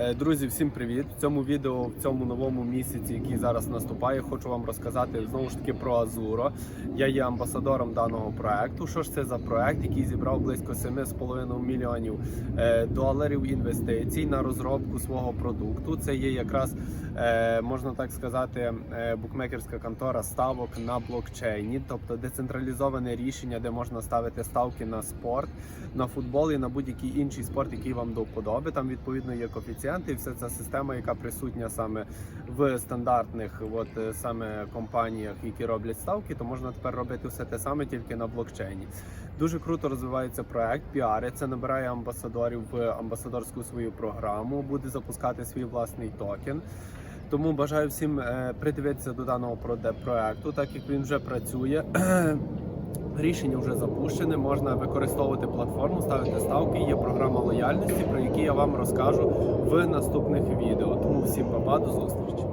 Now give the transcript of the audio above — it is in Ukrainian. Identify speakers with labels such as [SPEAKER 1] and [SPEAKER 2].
[SPEAKER 1] Е, Друзі, всім привіт! В цьому відео, в цьому новому місяці, який зараз наступає, хочу вам розказати знову ж таки про Азуро. Я є амбасадором даного проекту. Що ж це за проект, який зібрав близько 7,5 мільйонів е, доларів інвестицій на розробку свого продукту. Це є якраз е, можна так сказати, букмекерська контора ставок на блокчейні, тобто децентралізоване рішення, де можна ставити ставки на спорт, на футбол і на будь-який інший спорт, який вам до вподоби. Там відповідно є коефіцієнти, і вся ця система, яка присутня саме в стандартних, от е, саме компаніях, які роблять ставки, то можна тепер робити все те саме, тільки на блокчейні. Дуже круто розвивається проект, піариться, набирає амбасадорів в амбасадорську свою програму, буде запускати свій власний токен. Тому бажаю всім е, придивитися до даного проекту, так як він вже працює. Рішення вже запущене, можна використовувати платформу, ставити ставки. Є програма лояльності, про які я вам розкажу в наступних відео. Тому всім па-па, до зустрічі.